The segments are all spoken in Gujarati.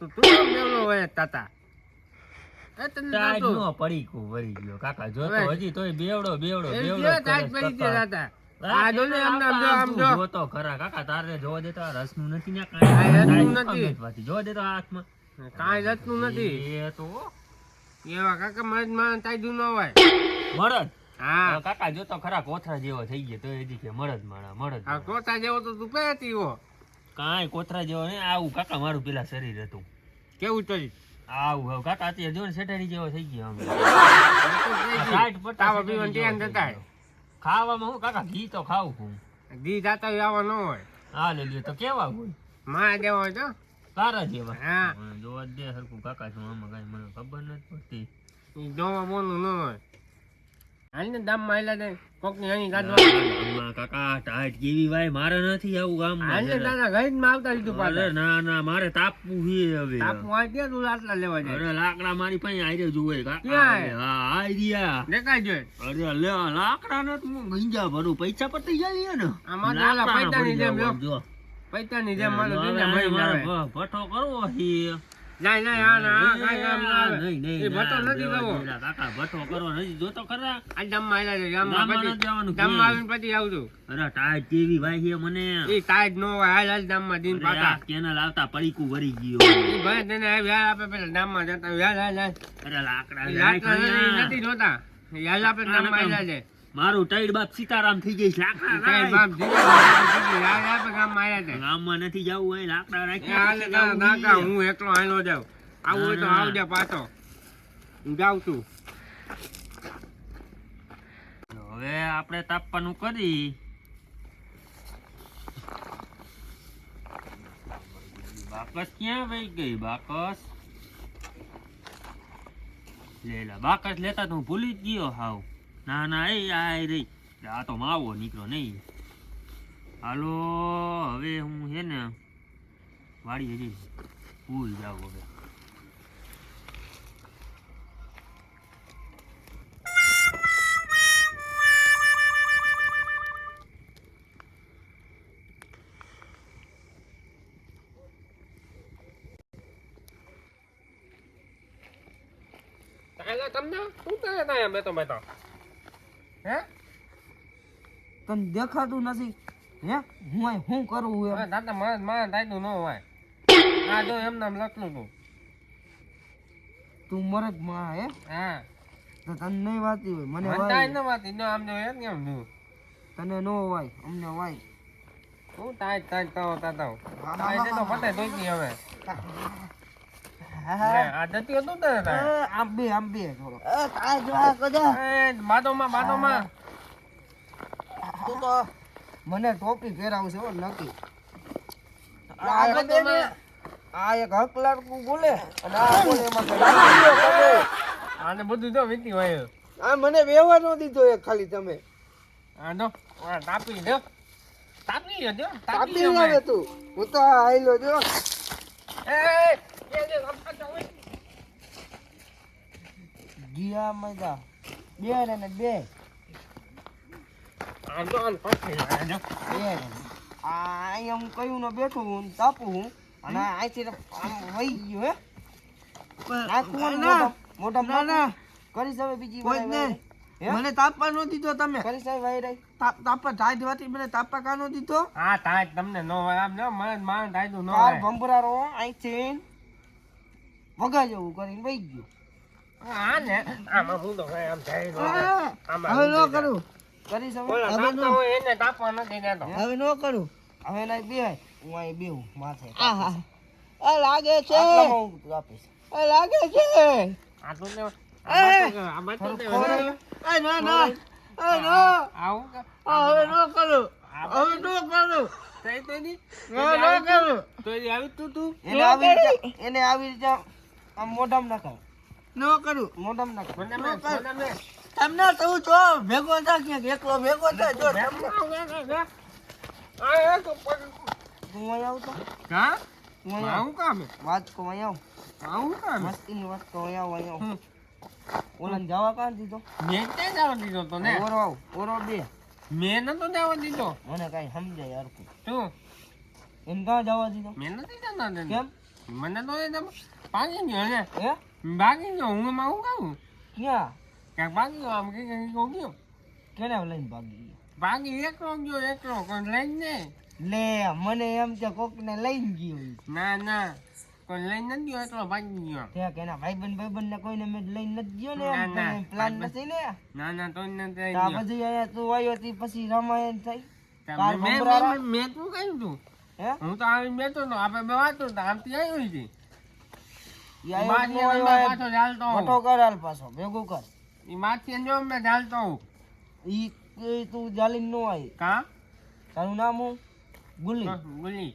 તું તું કેમ હોય તાતા. એ તને ટાઈટ નહોતું. નો પડી કુ વળી ગયો કાકા જો તો હજી તોય બેવડો બેવડો બેવડો કેવા જ તાજ કરે પડી ગયા તાતા. આ જો ને આમ આમ જો, જો. જોતો ખરા કાકા તારે જોવા દેતો રસનું નથી ને આ રસનું નથી. જોવા દેતો હાથમાં. કાઈ જતું નથી. એ તો એવા કાકા મરદમાં તાજું ન હોય. મળદ હા. કાકા જો તો ખરા કોથરા જેવો થઈ ગયો તો હજી કે મળદ માણા મળદ કોથરા જેવો તો તું પહેરતી હો. કાંઈ કોથરા જેવો નહીં. આવું કાકા મારું પેલા શરીર હતું. કેવું શરીર આવું હવે કાકા અત્યારે જો ને સેઠાડી જેવો થઈ ગયો અમે. સાઠ પીવાનું ધ્યાન ખાવામાં હું કાકા ઘી તો ખાવું છું. ઘી જાતા આવા ન હોય. હા લે લ્યો તો કેવા હોય? માં જેવા હોય તો? તારા જેવા? હા. જોવા દે સરખું કાકા છું આમાં કાંઈ મને ખબર નથી પડતી. જોવા બોલવું ન હોય. હાલ ને દામમાં દે કોકની અહીં આમાં કાકા ટાઈટ કેવી ભાઈ મારે નથી આવું ગામ ને ગામમાં તારા ઘરે માં આવતા લીધું અરે ના ના મારે તાપવું છે હવે. તાપવું આ કે તું લાકડા લેવા જાય. અરે લાકડા મારી પાસે આયરે જોવે કાકા? હા આયરિયા દેખાય જોઈએ અરે લે લાકડા ને તું ગંજા ભરું. પૈસા પતી જાય ને? આમાં લાલા પૈસા ની જેમ જો. જો. પૈસાની જેમ મારો દીને મારે જાવે. કરવો છે. ના ના આ ના આ કામ ના નહીં, નહીં, એ ભટ્ટો નથી કરવો. કાકા ભઠ્ઠો કરવો નથી જોતો ખરા આ ગામમાં આયલા છે, ગામમાં ગામમાં પછી-. આવીને આવજો. અરે ટાઈટ કેવી ભાઈ મને એ તાજ નો હોય, હાલ હાલ ગામમાં માં દિન. આ કેનાલ આવતા પડીકું વરી ગયો ભાઈ તને વ્યાજ આપે પેલા ગામમાં જતા વ્યાજ હાલ. અરે લાકડા લાકડા નથી- જોતા. વ્યાજ આપે ગામમાં આયલા છે. મારું ટાઈડ બાપ સીતારામ થઈ જઈશ લાકડા બાપ જીવે જીવે. આયલા છે. ગામમાં નથી જવું હોય લાકડા રાખી હાલે હું એકલો હાલ્યો જાઉં. આવું હોય તો. આવજે પાછો હું જાઉં છું હવે આપણે તાપવાનું કરી બાકસ ક્યાં વહી ગઈ બાકસ લેલા બાકસ લેતા તો હું ભૂલી જ ગયો હાવ ના ના એ આ રહી આ તો માવો નીકળો નહીં હાલો હવે હું છે ને વાડી હજી ભૂલ જાવ હવે તાલે તમને શું કરે તાય અમે તો બેઠો હે? તને દેખાતું નથી. હે? હું અહીં શું કરું એમ? હા, દાદા મારા મારા દાદુ ન હોય. આ જો એમ નામ લખલું તું. તું મરદમાં હે? હા. તો તને નહીં વાતી હોય મને વાય. ન વાતી. ન આમ જો એમ કેમ તું તને નો વાય અમને વાય. શું તાય તાય તો તાતા હા, તાય છે તો પતે દોઈ હવે. હા, લે, હા. આ જતી હતું તને તાય એ, આમ બે આમ બે થોડો આ કદા. તું તો મને ટોપી પહેરાવશે હો નક્કી. આ ને એક હકલારકું બોલે અને આ બોલે એમાં કઈ લાગીઓ કરે. આને બધું તો વીતી હોય આ મને વ્યવહાર નો દીધો એક ખાલી તમે. આ આ તાપી દો તાપી લ્યો તાપી લ્યો તું. હું તો આઈલો જો. એ ગયા મજા. બે ને ને બે. આ કયું ને બેઠું હું તાપું હું. અને અહીંથી આમ વહી ગયું હે. નાખવું બીજી? મને તાપવા નો દીધો તમે. તાપ- તાપવા ટાઈટ વાતી મને તાપવા કા નો દીધો? હા તાય તમને નો આમ ન મને માન થાય નો કાર હોય. ભંભરારો અહીંથી વગા જેવું કરીને વહી ગયો. હા ને આમાં હું તો કઈ આમ હવે નો કરું. કરી હવે ઓલા હવે ન. એને તાપવા નથી દેતો. હવે નો કરું. હવે ના બે હું અહીં બેહું માથે. આહા આ લાગે છે. હું લાગે છે. આ તો ને એ! ને ના. ના. આવું હવે ન કરું. હવે ન કરું. તઈ તો ની ના કરું. તો એ આવી તું તું? એને આવી રીતે એને આવી રીતે આમ મોઢામ નખાય નો કરું. મોઢામ મે તમને તું છો ભેગો થા ક્યાંક એકલો ભેગો થા જો આ એક પર તું અહીં આવ તો? હા? તું આવું કામ? વાત કો અહીં આવ. આવું કામ? મસ્તીની વાત તો અહીં આવ અહીં આવ. જવા કાં દીધો? મેં તે જવા દીધો તો ને. ઓરો આવ ઓરો બે. મેં નતો જવા દીધો. મને કાંઈ સમજાય યાર શું? એમ કાં જવા દીધો? મેં નથી જવા દીધો કેમ? મને તો ભાગી ગયો ને હે ભાગી ગયો હું એમાં હું કહું ક્યાં ક્યાંક ભાગી ગયો આમ કે ગયો ગયો કેને લઈને ભાગી ગયો ભાગી એકલો ગયો એકલો કોઈ લઈને લે મને એમ છે કોકને લઈને ગયો. ના ના કોઈ લઈને નથી ગયો એટલો ભાગી ગયો ત્યાં કે એના ભાઈબંધ ભાઈબંધ ને કોઈને મેં લઈને નથી ગયો ને પ્લાન. નથી ને ના ના તો નથી તો ગયો પછી અહીંયા તું આવ્યો હતી પછી રામાયણ થઈ મેં- તું કહ્યું તું હે તો આવી બેઠો તો આપણે બે વાતો તો આમથી આવી હતી ઈ આવ્યો માથી તો અમે આવ્યો, પાછો ચાલતો મોટો કર હાલ પાછો ભેગું કર. ઈ માથી જો મેં ચાલતો હોઉં. ઈ ઈ તું જાલીન નો આવી કા? તારું નામ હું? ગુલી. ગોલી.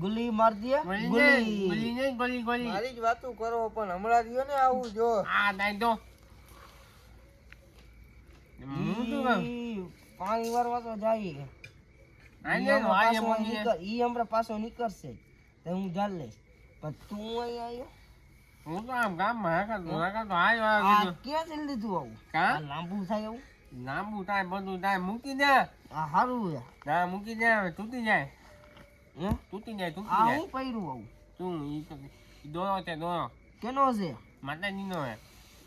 ગુલી માર દે. ગોલી ગુલી. નહીં, ગોલી ગોલી મારી જ વાતું કરો પણ હમણાં રહ્યો ને આવું જો. આ દાઈ દો. પાણી વારવા તો જાય. ઈ હમણાં પાછો નીકળશે. તો હું જાલ લઈશ. પણ તું અહીં આવ્યો હું તો આમ ગામમાં હાંકતો, હાંકતો આવ્યો આ. ક્યાંથી લીધું આવું? કા? લાંબુ થાય એવું લાંબુ થાય બધું થાય. મૂકી દે. આ છે. ના મૂકી દે હવે તૂટી જાય. હે? તૂટી જાય તૂટી જાય. હું પહેર્યું આવું? તું ઈ તો દોરો છે દોરો. કેનો છે? માતાજીનો હે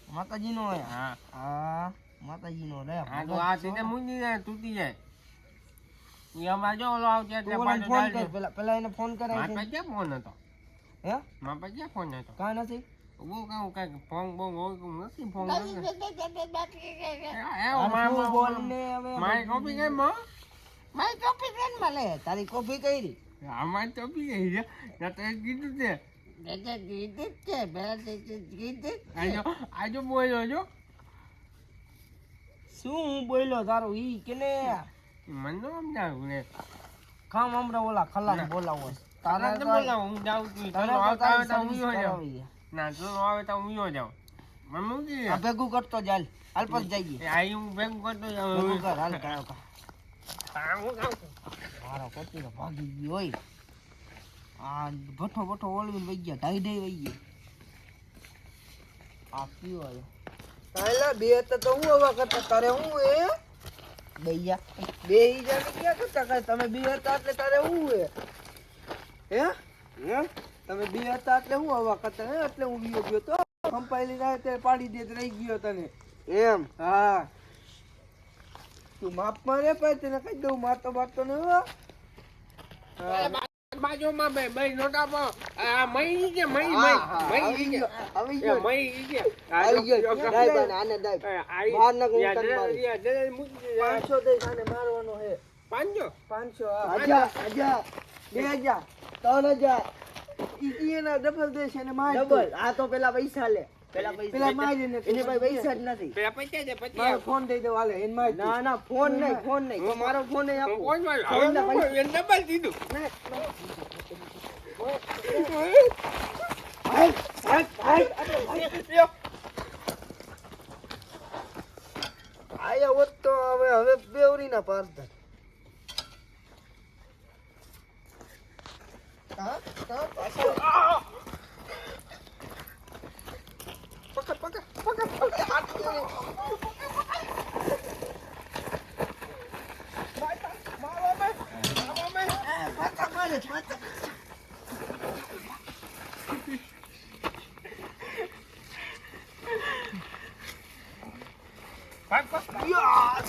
માતાજીનો હે હા. હા માતાજીનો રે હા તો આ સીધે મૂકી દે તૂટી જાય. ઈ અમારે જો ઓલો આવશે એટલે ફોન કર પેલા પેલા એને ફોન કરાય છે. ફોન હતો? હે મારા પાસે ક્યાં ફોન હતો કાંઈ નથી બહુ કહું કંઈક ફોન બોન હોય કે નથી ફોન હાલ તું બોલ ને હવે મારી કોપી કેમ માં મારી કોફી કેમ મળે તારી કોફી કઈ રી આમાં કોપી ગઈ છે ના કીધું છે કીધું છે આજો આજો બોલ્યો છો શું હું બોલ્યો તારું ઈ કેને મને તો સમજાવું ને કામ હમણાં ઓલા ખલાસ ના. બોલાવો છે. તારા તારે તો કાંઈ- હું જાઉં છું. તારે આવતા આવે તો હું કાંઈ યો સર્વિસ જાઉં ના ચલો આવે તો હું જાઉં. મને મૂકી આ ભેગું કરતો ચાલ. હાલ પર જઈએ. આઈ હું ભેગું કરતો ભેગું કર હાલ કાયો કા હા, હું ખાઉં. મારો કોપીનો ભાગી ગયો હોય આ ભઠ્ઠો ભઠ્ઠો ઓળવીને વઈ ગયા ઢાઈ ઢાઈ વઈ ગયા. આ આવ્યો તાયલા બે હતા તો હું હવા કરતા? તારે હું એ બે ઈ જાને ક્યાં કરતા? તમે બે હતા એટલે તારે હું એ હે? હે? તમે બી હતા એટલે હું હવા કરતા હે એટલે હું ગયો ગયો તો. કંપાઈ ના તે પાડી દે રહી ગયો તને. એમ? હા. તું માપ મારે પાય તને કહી દઉં મારતો મારતો ને હા. બાજુમાં બે બે નોટા પર. આ મઈ કે મઈ મઈ હા, હા, મઈ કે. આવી ગયો. મઈ કે. આવી ગયો. દાય બાને આને દાય. એ આઈ- હું તને દે- મારું. દે- મૂકી દે. પાંચસો દઈ આને મારવાનો હે. પાંચસો? પાંચસો હજાર હજાર બે હજાર ત્રણ હજાર. ઈ એના ડબલ દેશે ને માર ડબલ આ તો પેલા પૈસા લે. પેલા પૈસા પેલા મારીને એની પાસે પૈસા જ નથી. પેલા પચાસ છે પચાસ મારો ફોન દઈ દો હાલે એને માર ના ના ફોન નહીં ફોન નહીં. મારો ફોન નહીં આપો. કોણ મારું? હવે આયા હોત તો હવે હવે બેવરી ના પાડતા હા, હા, પાછા. પકડ, પકડ, પકડ, પકડ, હાથ જોડે. પાછા મારે, પાછા. ભાગ, ભાગ. યા!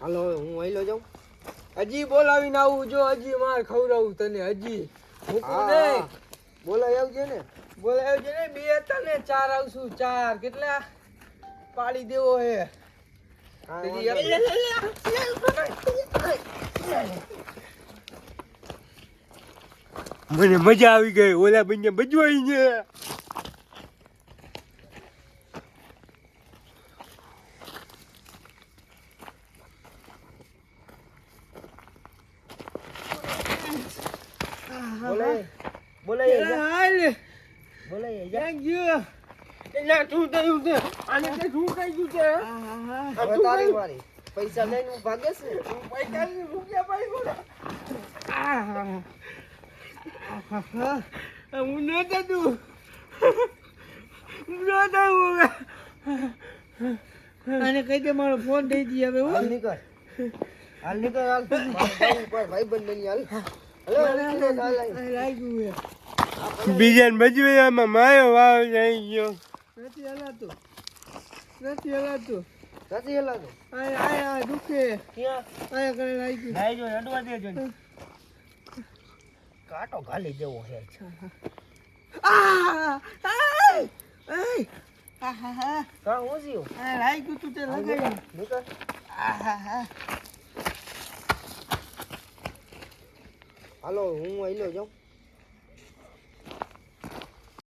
હાલો હું આયલો જાઉં. હજી બોલાવીને આવું જો હજી માર ખવડાવું તને હજી મૂકું નહીં બોલાવી આવજે ને. બોલાવી આવજે ને. બે હતા ને ચાર આવશું. ચાર. કેટલા? પાડી દેવો હે. મને મજા આવી ગઈ. ઓલા બંને બજવાઈ ને બોલાય બોલાય હાલ ક્યાં ગયો એટલે શું થયું છે આને તે શું કહી ગયું છે હવે તારી મારી પૈસા લઈને હું ભાગે છે પૈસા રૂપિયા પાઈ હું ન થતું હું ન થયું અને કહી દે મારો ફોન થઈ ગયો હવે હાલ નીકળ હાલ નીકળ હાલ ભાઈ બંધ બની હાલ હાલ હાલ હાલ લાગ્યું હે બીજાને બચવામાં માયો વાવ જઈ ગયો. નથી હલાતું. નથી હલાતું. નથી હલાતો? આય આય દુખે. ક્યાં? આયા કરે લાગ્યું લાઈ જો અડવા દેજો કાંટો ઘાલી દેવો છે. આ આય હા હા કાં હું થયું? આ લાગ્યું તું તે લગાવ્યું નીકળ હા હાલો હું આઈલો જાઉં.